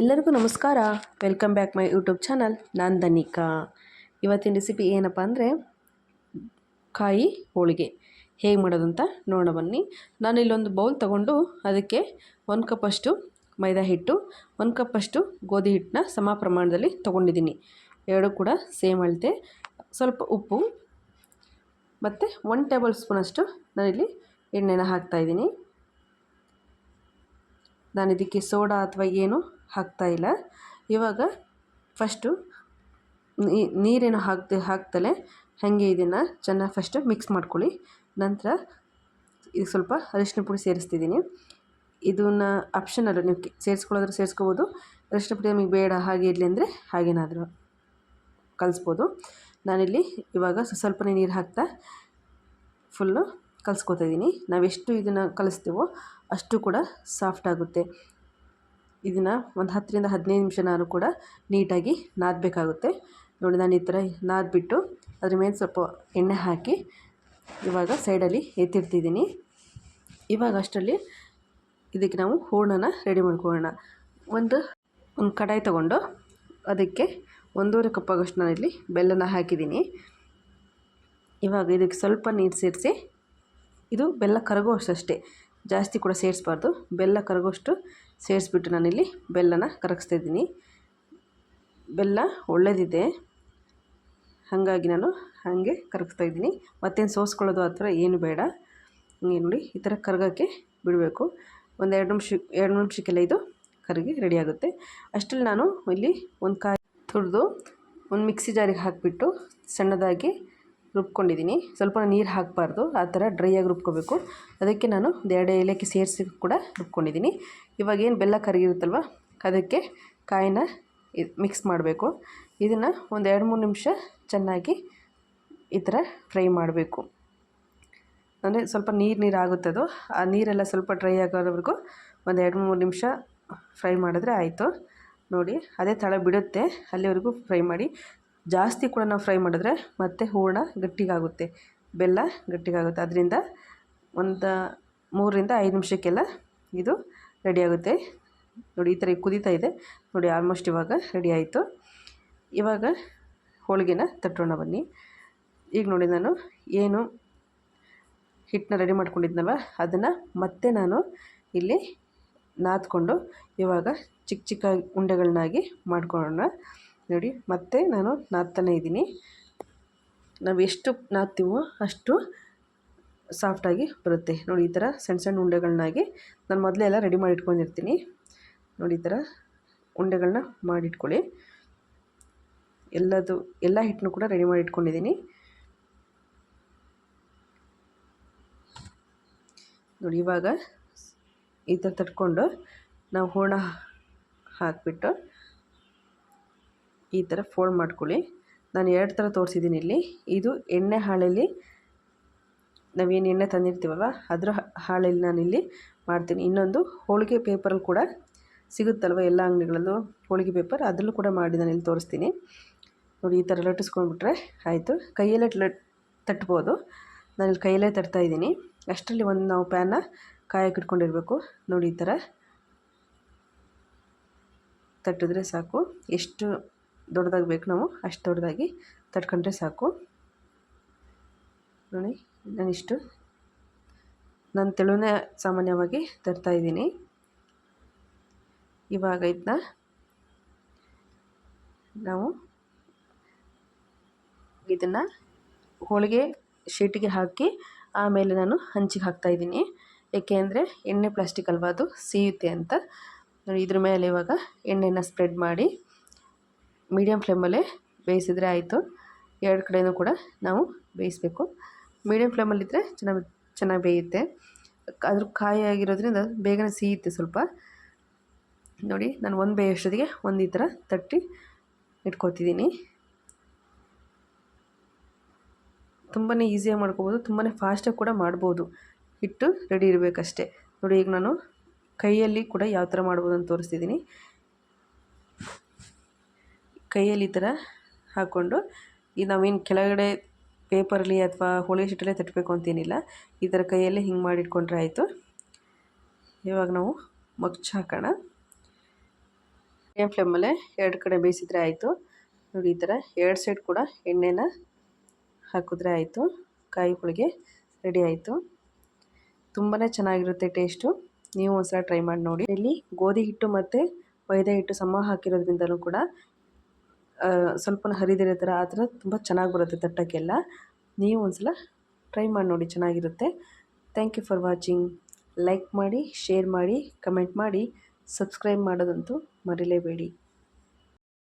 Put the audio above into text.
ಎಲ್ಲರಿಗೂ ನಮಸ್ಕಾರ. Welcome back my YouTube channel ನಾನು ಧನಿಕಾ ಇವತ್ತಿನ ರೆಸಿಪಿ ಏನಪ್ಪ ಅಂದರೆ ಕಾಯಿ ಹೋಳಿಗೆ. ಹೇಗೆ ಮಾಡೋದು ಅಂತ ನೋಡೋಣ ಬನ್ನಿ. ನಾನು ಇಲ್ಲೊಂದು ಬೌಲ್ ತಗೊಂಡು ಅದಕ್ಕೆ ಒಂದು ಕಪ್ಪಷ್ಟು ಮೈದಾ ಹಿಟ್ಟು ಒಂದು ಕಪ್ಪಷ್ಟು ಗೋಧಿ ಹಿಟ್ಟನ್ನ ಸಮ ಪ್ರಮಾಣದಲ್ಲಿ ತೊಗೊಂಡಿದ್ದೀನಿ. ಎರಡು ಕೂಡ ಸೇಮ್ ಅಳತೆ. ಸ್ವಲ್ಪ ಉಪ್ಪು ಮತ್ತು ಒನ್ ಟೇಬಲ್ ಸ್ಪೂನಷ್ಟು ನಾನಿಲ್ಲಿ ಎಣ್ಣೆನ ಹಾಕ್ತಾಯಿದ್ದೀನಿ ನಾನು ಇದಕ್ಕೆ ಸೋಡಾ ಅಥವಾ ಏನು ಹಾಕ್ತಾಯಿಲ್ಲ ಇವಾಗ ಫಸ್ಟು ನೀರೇನು ಹಾಕ್ದೆ ಹಾಕ್ತಲೇ ಹಾಗೆ ಇದನ್ನು ಚೆನ್ನಾಗಿ ಫಸ್ಟು ಮಿಕ್ಸ್ ಮಾಡ್ಕೊಳ್ಳಿ. ನಂತರ ಇದು ಸ್ವಲ್ಪ ಅರಿಶಿನ ಪುಡಿ ಸೇರಿಸ್ತಿದ್ದೀನಿ. ಇದನ್ನು ಅಲ್ಲ, ನೀವು ಸೇರಿಸ್ಕೊಳ್ಳೋದ್ರೆ ಸೇರಿಸ್ಕೋಬೋದು. ಅರಿಶಿನ ಪುಡಿ ನಮಗೆ ಬೇಡ, ಹಾಗೆ ಇರಲಿ ಅಂದರೆ ಹಾಗೇನಾದರೂ ಕಲಿಸ್ಬೋದು. ನಾನಿಲ್ಲಿ ಇವಾಗ ಸ್ವಲ್ಪನೇ ನೀರು ಹಾಕ್ತಾ ಫುಲ್ಲು ಕಲಿಸ್ಕೋತಾ ಇದ್ದೀನಿ ನಾವೆಷ್ಟು ಇದನ್ನು ಕಲಿಸ್ತೀವೋ ಅಷ್ಟು ಕೂಡ ಸಾಫ್ಟ್ ಆಗುತ್ತೆ. ಇದನ್ನು ಒಂದು ಹತ್ತರಿಂದ ಹದಿನೈದು ನಿಮಿಷನಾದ್ರು ಕೂಡ ನೀಟಾಗಿ ನಾದಬೇಕಾಗುತ್ತೆ. ನೋಡಿ, ನಾನು ಈ ಥರ ನಾದ್ಬಿಟ್ಟು ಅದ್ರ ಮೇಲೆ ಸ್ವಲ್ಪ ಎಣ್ಣೆ ಹಾಕಿ ಇವಾಗ ಸೈಡಲ್ಲಿ ಎತ್ತಿಡ್ತಿದ್ದೀನಿ ಇವಾಗ ಅಷ್ಟರಲ್ಲಿ ಇದಕ್ಕೆ ನಾವು ಹೂರ್ಣನ ರೆಡಿ ಮಾಡ್ಕೊಳ್ಳೋಣ. ಒಂದು ಒಂದು ಕಡಾಯಿ ತೊಗೊಂಡು ಅದಕ್ಕೆ ಒಂದೂವರೆ ಅಷ್ಟು ನಾನು ಇಲ್ಲಿ ಬೆಲ್ಲನ ಹಾಕಿದ್ದೀನಿ. ಇವಾಗ ಇದಕ್ಕೆ ಸ್ವಲ್ಪ ನೀರು ಸೇರಿಸಿ, ಇದು ಬೆಲ್ಲ ಕರಗುವಷ್ಟೇ ಜಾಸ್ತಿ ಕೂಡ ಸೇರಿಸ್ಬಾರ್ದು. ಬೆಲ್ಲ ಕರಗೋಷ್ಟು ಸೇರಿಸ್ಬಿಟ್ಟು ನಾನಿಲ್ಲಿ ಬೆಲ್ಲನ ಕರಗಿಸ್ತಾ ಇದ್ದೀನಿ. ಬೆಲ್ಲ ಒಳ್ಳೆಯದಿದೆ ಹಾಗಾಗಿ ನಾನು ಹಾಗೆ ಕರಗಿಸ್ತಾ ಇದ್ದೀನಿ. ಮತ್ತೇನು ಸೋಸ್ಕೊಳ್ಳೋದು ಆ ಥರ ಏನು ಬೇಡ. ಹಿಂಗೆ ನೋಡಿ, ಈ ಥರ ಕರಗೋಕ್ಕೆ ಬಿಡಬೇಕು. ಒಂದು ಎರಡು ನಿಮಿಷ, ಎರಡು ನಿಮಿಷಕ್ಕೆಲ್ಲ ಇದು ಕರಗಿ ರೆಡಿ ಆಗುತ್ತೆ. ಅಷ್ಟರಲ್ಲಿ ನಾನು ಇಲ್ಲಿ ಒಂದು ಕಾಯಿ ತುರಿದು ಒಂದು ಮಿಕ್ಸಿ ಜಾರಿಗೆ ಹಾಕಿಬಿಟ್ಟು ಸಣ್ಣದಾಗಿ ರುಬ್ಕೊಂಡಿದ್ದೀನಿ. ಸ್ವಲ್ಪ ನೀರು ಹಾಕಬಾರ್ದು. ಆ ಥರ ಡ್ರೈಯಾಗಿ ರುಬ್ಕೋಬೇಕು. ಅದಕ್ಕೆ ನಾನು ಎರಡು ಏಲಕ್ಕಿ ಸೇರಿಸಿ ಕೂಡ ರುಬ್ಕೊಂಡಿದ್ದೀನಿ. ಇವಾಗ ಏನು ಬೆಲ್ಲ ಕರಗಿರುತ್ತಲ್ವ, ಅದಕ್ಕೆ ಕಾಯಿನ ಮಿಕ್ಸ್ ಮಾಡಬೇಕು. ಇದನ್ನು ಒಂದು ಎರಡು ಮೂರು ನಿಮಿಷ ಚೆನ್ನಾಗಿ ಈ ಥರ ಫ್ರೈ ಮಾಡಬೇಕು. ಅಂದರೆ ಸ್ವಲ್ಪ ನೀರು ನೀರು ಆಗುತ್ತದು ಆ ನೀರೆಲ್ಲ ಸ್ವಲ್ಪ ಡ್ರೈ ಆಗೋವರೆಗೂ ಒಂದು ಎರಡು ಮೂರು ನಿಮಿಷ ಫ್ರೈ ಮಾಡಿದ್ರೆ ಆಯಿತು. ನೋಡಿ, ಅದೇ ತಳ ಬಿಡುತ್ತೆ. ಅಲ್ಲಿವರೆಗೂ ಫ್ರೈ ಮಾಡಿ. ಜಾಸ್ತಿ ಕೂಡ ನಾವು ಫ್ರೈ ಮಾಡಿದ್ರೆ ಮತ್ತೆ ಹೂರಣ ಗಟ್ಟಿಗಾಗುತ್ತೆ. ಬೆಲ್ಲ ಗಟ್ಟಿಗಾಗುತ್ತೆ. ಅದರಿಂದ ಒಂದು ಮೂರರಿಂದ ಐದು ನಿಮಿಷಕ್ಕೆಲ್ಲ ಇದು ರೆಡಿಯಾಗುತ್ತೆ ನೋಡಿ, ಈ ಥರ ಕುದೀತಾ ಇದೆ. ನೋಡಿ ಆಲ್ಮೋಸ್ಟ್ ಇವಾಗ ರೆಡಿ ಆಯಿತು. ಇವಾಗ ಹೋಳಿಗೆನ ತಟ್ಟೋಣ ಬನ್ನಿ. ಈಗ ನೋಡಿ, ನಾನು ಏನು ಹಿಟ್ಟನ್ನ ರೆಡಿ ಮಾಡ್ಕೊಂಡಿದ್ನಲ್ವ? ಅದನ್ನು ಮತ್ತೆ ನಾನು ಇಲ್ಲಿ ನಾದ್ಕೊಂಡು ಇವಾಗ ಚಿಕ್ಕ ಚಿಕ್ಕ ಉಂಡೆಗಳನ್ನಾಗಿ ಮಾಡ್ಕೊಳ್ಳೋಣ. ನೋಡಿ, ಮತ್ತೆ ನಾನು ನಾದ್ತಾನೆ ಇದ್ದೀನಿ. ನಾವು ಎಷ್ಟು ನಾದ್ತೀವೋ ಅಷ್ಟು ಸಾಫ್ಟಾಗಿ ಬರುತ್ತೆ. ನೋಡಿ, ಈ ಥರ ಸಣ್ಣ ಸಣ್ಣ ಉಂಡೆಗಳನ್ನಾಗಿ ನಾನು ಮೊದಲೇ ಎಲ್ಲ ರೆಡಿ ಮಾಡಿ ಇಟ್ಕೊಂಡಿರ್ತೀನಿ ನೋಡಿ, ಈ ಥರ ಉಂಡೆಗಳನ್ನ ಮಾಡಿಟ್ಕೊಳ್ಳಿ. ಎಲ್ಲದು, ಎಲ್ಲ ಹಿಟ್ಟನ್ನು ಕೂಡ ರೆಡಿ ಮಾಡಿ ಇಟ್ಕೊಂಡಿದ್ದೀನಿ ನೋಡಿ, ಇವಾಗ ಈ ಥರ ತಟ್ಕೊಂಡು ನಾವು ಹೂರ್ಣ ಹಾಕಿಬಿಟ್ಟು ಈ ಥರ ಫೋಲ್ಡ್ ಮಾಡ್ಕೊಳ್ಳಿ. ನಾನು ಎರಡು ಥರ ತೋರಿಸಿದ್ದೀನಿ ಇಲ್ಲಿ. ಇದು ಎಣ್ಣೆ ಹಾಳೆಯಲ್ಲಿ ನಾವೇನು ಎಣ್ಣೆ ತಂದಿರ್ತೀವಲ್ವ? ಅದರ ಹಾಳೆಯಲ್ಲಿ ನಾನಿಲ್ಲಿ ಮಾಡ್ತೀನಿ. ಇನ್ನೊಂದು ಹೋಳಿಗೆ ಪೇಪರಲ್ಲಿ ಕೂಡ ಸಿಗುತ್ತಲ್ವ ಎಲ್ಲ ಅಂಗಡಿಗಳಲ್ಲೂ ಹೋಳಿಗೆ ಪೇಪರ್? ಅದರಲ್ಲೂ ಕೂಡ ಮಾಡಿ ನಾನು ಇಲ್ಲಿ ತೋರಿಸ್ತೀನಿ. ನೋಡಿ, ಈ ಥರ ಲಟ್ಟಿಸ್ಕೊಂಡ್ಬಿಟ್ರೆ ಆಯಿತು. ಕೈಯಲ್ಲೇ ಲಟ್ ತಟ್ಬೋದು. ನಾನು ಇಲ್ಲಿ ಕೈಯಲ್ಲೇ ತಟ್ತಾಯಿದ್ದೀನಿ ಅಷ್ಟರಲ್ಲಿ ಒಂದು ನಾವು ಪ್ಯಾನ ಕಾಯಕ್ಕೆ ಇಟ್ಕೊಂಡಿರಬೇಕು. ನೋಡಿ, ಈ ಥರ ತಟ್ಟಿದ್ರೆ ಸಾಕು. ಎಷ್ಟು ದೊಡ್ಡದಾಗಿ ಬೇಕು ನಾವು, ಅಷ್ಟು ದೊಡ್ಡದಾಗಿ ತಟ್ಕೊಂಡ್ರೆ ಸಾಕು. ನೋಡಿ, ನಾನಿಷ್ಟು ನಾನು ತೆಳುನೇ ಸಾಮಾನ್ಯವಾಗಿ ತರ್ತಾಯಿದ್ದೀನಿ ಇವಾಗ ಇದನ್ನ ನಾವು ಇದನ್ನು ಹೋಳಿಗೆ ಶೀಟಿಗೆ ಹಾಕಿ ಆಮೇಲೆ ನಾನು ಹಂಚಿಗೆ ಹಾಕ್ತಾಯಿದ್ದೀನಿ ಏಕೆ ಅಂದರೆ ಎಣ್ಣೆ ಪ್ಲಾಸ್ಟಿಕ್ ಅಲ್ವಾ ಅದು, ಸೀಯುತ್ತೆ ಅಂತ. ಇದ್ರ ಮೇಲೆ ಇವಾಗ ಎಣ್ಣೆನ ಸ್ಪ್ರೆಡ್ ಮಾಡಿ ಮೀಡಿಯಮ್ ಫ್ಲೇಮಲ್ಲೇ ಬೇಯಿಸಿದ್ರೆ ಆಯಿತು. ಎರಡು ಕಡೆಯೂ ಕೂಡ ನಾವು ಬೇಯಿಸಬೇಕು. ಮೀಡಿಯಂ ಫ್ಲೇಮಲ್ಲಿದ್ದರೆ ಚೆನ್ನಾಗಿ ಚೆನ್ನಾಗಿ ಬೇಯುತ್ತೆ. ಅದ್ರ ಕಾಯಿ ಆಗಿರೋದ್ರಿಂದ ಬೇಗನೆ ಸಿಹಿಯುತ್ತೆ ಸ್ವಲ್ಪ. ನೋಡಿ, ನಾನು ಒಂದು ಬೇಯೋಷ್ಟೊತ್ತಿಗೆ ಒಂದು ಈ ಥರ ತಟ್ಟಿ ಇಟ್ಕೊತಿದ್ದೀನಿ. ತುಂಬಾ ಈಸಿಯಾಗಿ ಮಾಡ್ಕೋಬೋದು ತುಂಬಾ ಫಾಸ್ಟಾಗಿ ಕೂಡ ಮಾಡ್ಬೋದು. ಹಿಟ್ಟು ರೆಡಿ ಇರಬೇಕಷ್ಟೇ. ನೋಡಿ, ಈಗ ನಾನು ಕೈಯಲ್ಲಿ ಕೂಡ ಯಾವ ಥರ ಮಾಡ್ಬೋದು ಅಂತ ತೋರಿಸ್ತಿದ್ದೀನಿ. ಕೈಯಲ್ಲಿ ಈ ಥರ ಹಾಕ್ಕೊಂಡು ಈ ನಾವೇನು ಕೆಳಗಡೆ ಪೇಪರಲ್ಲಿ ಅಥವಾ ಹೋಳಿಗೆ ಶೀಟಲ್ಲೇ ತಟ್ಟಬೇಕು ಅಂತೇನಿಲ್ಲ, ಈ ಥರ ಕೈಯಲ್ಲಿ ಹಿಂಗೆ ಮಾಡಿಟ್ಕೊಂಡ್ರೆ ಆಯಿತು. ಇವಾಗ ನಾವು ಮಗ್ಚ್ ಹಾಕೋಣ. ಮೀಡಿಯಮ್ ಫ್ಲೇಮಲ್ಲೇ ಎರಡು ಕಡೆ ಬೇಯಿಸಿದ್ರೆ ಆಯಿತು. ನೋಡಿ, ಈ ಥರ ಎರಡು ಸೈಡ್ ಕೂಡ ಎಣ್ಣೆನ ಹಾಕಿದ್ರೆ ಆಯಿತು. ಕಾಯಿ ಹೋಳಿಗೆ ರೆಡಿ ಆಯಿತು. ತುಂಬಾ ಚೆನ್ನಾಗಿರುತ್ತೆ ಟೇಸ್ಟು. ನೀವು ಒಂದ್ಸಲ ಟ್ರೈ ಮಾಡಿ ನೋಡಿ. ಇಲ್ಲಿ ಗೋಧಿ ಹಿಟ್ಟು ಮತ್ತು ಮೈದಾ ಹಿಟ್ಟು ಸಮ ಹಾಕಿರೋದ್ರಿಂದಲೂ ಕೂಡ ಸ್ವಲ್ಪ ಹರಿದಿರೋ ಥರ ಆ ಥರ ತುಂಬ ಚೆನ್ನಾಗಿ ಬರುತ್ತೆ ತಟ್ಟಕ್ಕೆಲ್ಲ. ನೀವು ಒಂದ್ಸಲ ಟ್ರೈ ಮಾಡಿ ನೋಡಿ, ಚೆನ್ನಾಗಿರುತ್ತೆ. Thank you for watching like ಮಾಡಿ ಶೇರ್ ಮಾಡಿ ಕಮೆಂಟ್ ಮಾಡಿ ಸಬ್ಸ್ಕ್ರೈಬ್ ಮಾಡೋದಂತೂ ಮರಿಲೇಬೇಡಿ.